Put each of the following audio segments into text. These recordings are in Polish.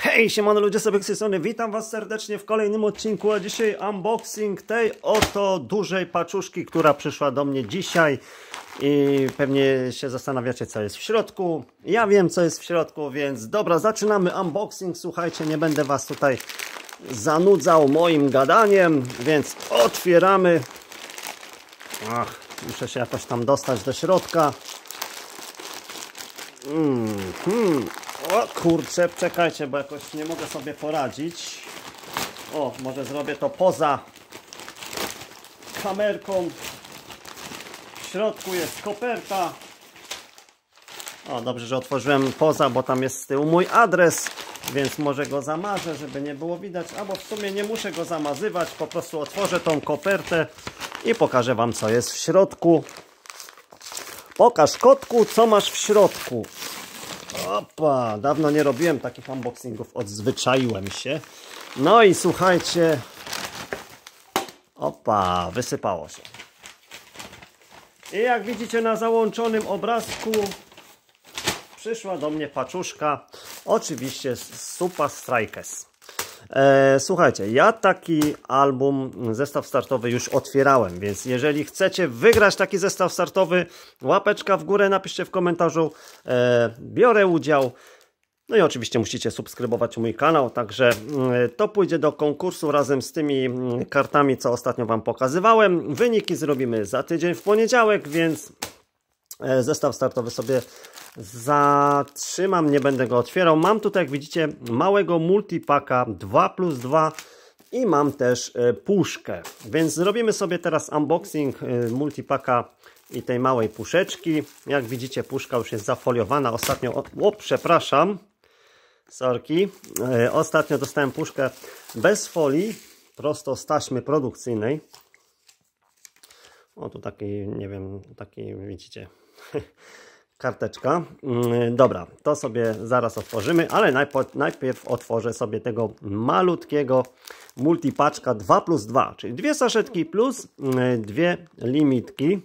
Hej, siemano ludzie sobie strony, witam was serdecznie w kolejnym odcinku, a dzisiaj unboxing tej oto dużej paczuszki, która przyszła do mnie dzisiaj i pewnie się zastanawiacie co jest w środku. Ja wiem co jest w środku, więc dobra, zaczynamy unboxing, słuchajcie, nie będę was tutaj zanudzał moim gadaniem, więc otwieramy. Ach, muszę się jakoś tam dostać do środka. Mm, hmm. O kurczę, czekajcie, bo jakoś nie mogę sobie poradzić. O, może zrobię to poza kamerką. W środku jest koperta. O, dobrze, że otworzyłem poza, bo tam jest z tyłu mój adres, więc może go zamarzę, żeby nie było widać. Albo w sumie nie muszę go zamazywać, po prostu otworzę tą kopertę i pokażę Wam, co jest w środku. Pokaż kotku, co masz w środku. Opa, dawno nie robiłem takich unboxingów, odzwyczaiłem się. No i słuchajcie, opa, wysypało się. I jak widzicie na załączonym obrazku, przyszła do mnie paczuszka, oczywiście z Supa Strikers. E, słuchajcie, ja taki album, zestaw startowy już otwierałem, więc jeżeli chcecie wygrać taki zestaw startowy, łapeczka w górę, napiszcie w komentarzu, e, biorę udział. No i oczywiście musicie subskrybować mój kanał, także mm, to pójdzie do konkursu razem z tymi mm, kartami, co ostatnio Wam pokazywałem. Wyniki zrobimy za tydzień w poniedziałek, więc zestaw startowy sobie zatrzymam, nie będę go otwierał. Mam tutaj, jak widzicie, małego multipaka 2 plus 2 i mam też e, puszkę. Więc zrobimy sobie teraz unboxing e, multipaka i tej małej puszeczki. Jak widzicie, puszka już jest zafoliowana. Ostatnio, o, o przepraszam, sorki. E, ostatnio dostałem puszkę bez folii, prosto z taśmy produkcyjnej. O, tu taki, nie wiem, taki, widzicie, karteczka. Mm, dobra, to sobie zaraz otworzymy, ale najpierw otworzę sobie tego malutkiego multipaczka 2 plus 2, czyli dwie saszetki plus mm, dwie limitki.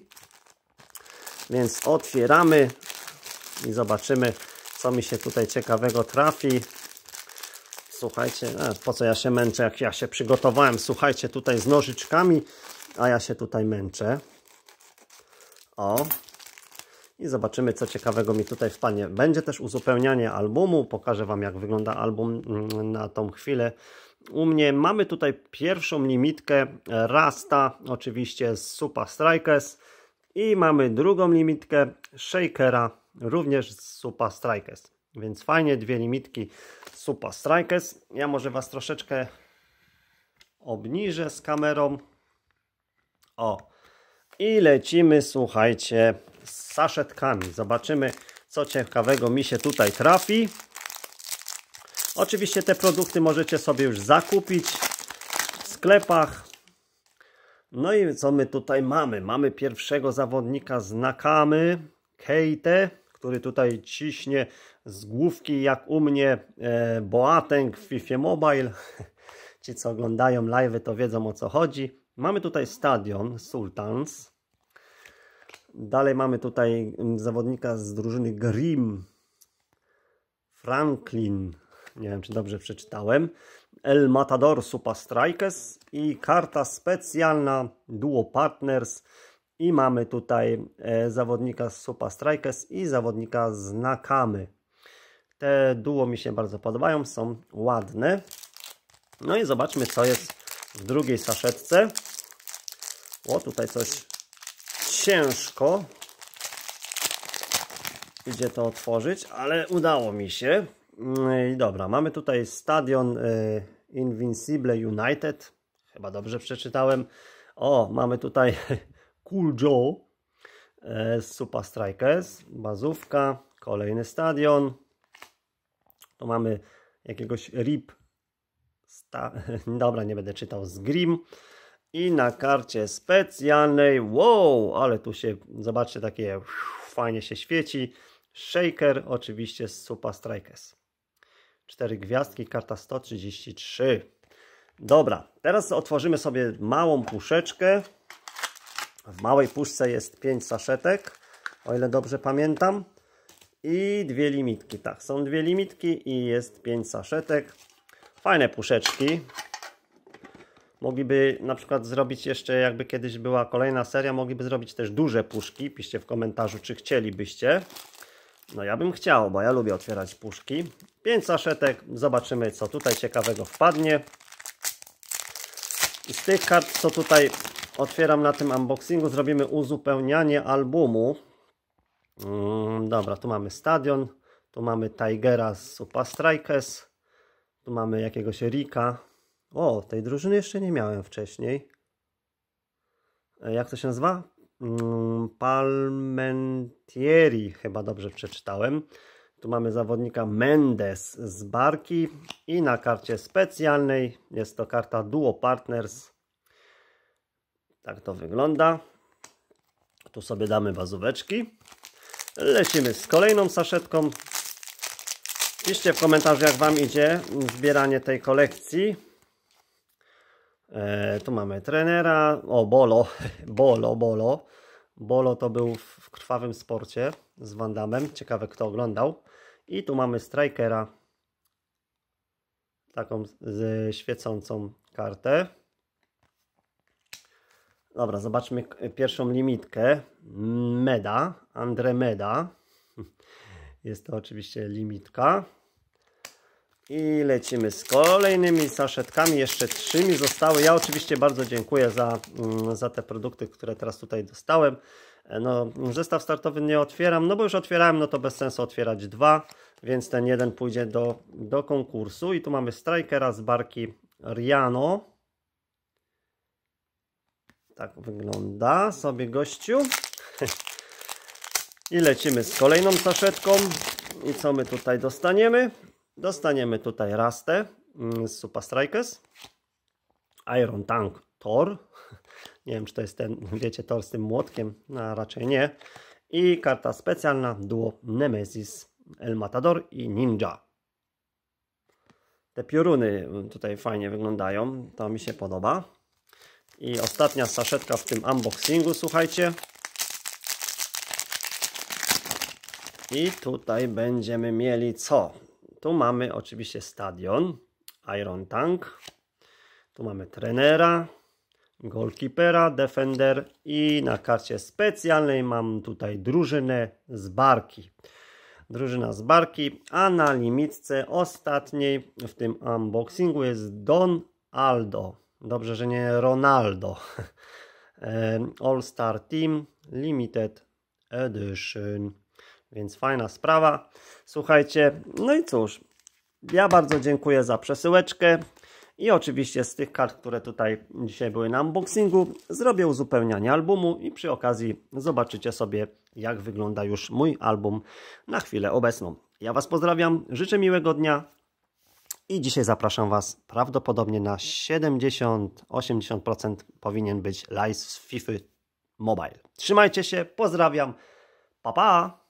Więc otwieramy i zobaczymy, co mi się tutaj ciekawego trafi. Słuchajcie, po co ja się męczę, jak ja się przygotowałem, słuchajcie, tutaj z nożyczkami, a ja się tutaj męczę. O, i zobaczymy, co ciekawego mi tutaj wpadnie. Będzie też uzupełnianie albumu. Pokażę Wam, jak wygląda album mm, na tą chwilę. U mnie mamy tutaj pierwszą limitkę Rasta, oczywiście z Supa Strikers. I mamy drugą limitkę Shakera, również z Supa Strikers. Więc fajnie, dwie limitki Supa Strikers. Ja może Was troszeczkę obniżę z kamerą. O, i lecimy, słuchajcie, z saszetkami. Zobaczymy, co ciekawego mi się tutaj trafi. Oczywiście te produkty możecie sobie już zakupić w sklepach. No i co my tutaj mamy? Mamy pierwszego zawodnika z Nakamy, Keite, który tutaj ciśnie z główki jak u mnie e, Boateng w FIFA Mobile. Ci co oglądają live to wiedzą o co chodzi. Mamy tutaj stadion Sultans. Dalej mamy tutaj mm, zawodnika z drużyny Grim. Franklin. Nie wiem, czy dobrze przeczytałem. El Matador Super Strikers i karta specjalna Duo Partners. I mamy tutaj e, zawodnika z Super Strikers i zawodnika z Nakamy. Te duo mi się bardzo podobają, są ładne. No i zobaczmy, co jest w drugiej saszetce. O, tutaj coś ciężko idzie to otworzyć, ale udało mi się. No I dobra, mamy tutaj stadion y, Invincible United. Chyba dobrze przeczytałem. O, mamy tutaj Cool Joe z y, Super Strikers, bazówka, kolejny stadion. Tu mamy jakiegoś RIP. Dobra, nie będę czytał z Grim. I na karcie specjalnej, wow, ale tu się, zobaczcie, takie fajnie się świeci. Shaker, oczywiście z Super Strikers. Cztery gwiazdki, karta 133. Dobra, teraz otworzymy sobie małą puszeczkę. W małej puszce jest 5 saszetek, o ile dobrze pamiętam. I dwie limitki. Tak, są dwie limitki i jest pięć saszetek. Fajne puszeczki. Mogliby na przykład zrobić jeszcze, jakby kiedyś była kolejna seria, mogliby zrobić też duże puszki. Piszcie w komentarzu, czy chcielibyście. No ja bym chciał, bo ja lubię otwierać puszki. 5 saszetek, zobaczymy co tutaj ciekawego wpadnie. I z tych kart, co tutaj otwieram na tym unboxingu, zrobimy uzupełnianie albumu. Mm, dobra, tu mamy Stadion, tu mamy Tigera z Super Strikers, tu mamy jakiegoś Rika. O, tej drużyny jeszcze nie miałem wcześniej. E, jak to się nazywa? Mm, Palmentieri, chyba dobrze przeczytałem. Tu mamy zawodnika Mendes z Barki i na karcie specjalnej jest to karta Duo Partners. Tak to wygląda. Tu sobie damy bazóweczki. Lecimy z kolejną saszetką. Piszcie w komentarzu jak Wam idzie zbieranie tej kolekcji. E, tu mamy trenera. O, Bolo. Bolo, Bolo. Bolo to był w krwawym sporcie z Wandamem. Ciekawe kto oglądał. I tu mamy strikera. Taką z świecącą kartę. Dobra, zobaczmy pierwszą limitkę. Meda, Andremeda. Jest to oczywiście limitka. I lecimy z kolejnymi saszetkami. Jeszcze trzy mi zostały. Ja oczywiście bardzo dziękuję za, mm, za te produkty, które teraz tutaj dostałem. E, no, zestaw startowy nie otwieram, no bo już otwierałem, no to bez sensu otwierać dwa, więc ten jeden pójdzie do, do konkursu. I tu mamy Strikera z barki Riano. Tak wygląda sobie gościu. I lecimy z kolejną saszetką. I co my tutaj dostaniemy? Dostaniemy tutaj Rastę mm, z Super Strikers. Iron Tank Thor. Nie wiem, czy to jest ten, wiecie, Thor z tym młotkiem. No, raczej nie. I karta specjalna duo Nemesis, El Matador i Ninja. Te pioruny tutaj fajnie wyglądają. To mi się podoba. I ostatnia saszetka w tym unboxingu, słuchajcie. I tutaj będziemy mieli co? Tu mamy oczywiście stadion, Iron Tank. Tu mamy trenera, goalkeepera, defender i na karcie specjalnej mam tutaj drużynę z barki. Drużyna z barki, a na limitce ostatniej w tym unboxingu jest Don Aldo. Dobrze, że nie Ronaldo. All Star Team Limited Edition. Więc fajna sprawa. Słuchajcie, no i cóż, ja bardzo dziękuję za przesyłeczkę. I oczywiście z tych kart, które tutaj dzisiaj były na unboxingu, zrobię uzupełnianie albumu i przy okazji zobaczycie sobie, jak wygląda już mój album na chwilę obecną. Ja Was pozdrawiam, życzę miłego dnia i dzisiaj zapraszam Was prawdopodobnie na 70-80% powinien być live z FIFA Mobile. Trzymajcie się, pozdrawiam, pa pa!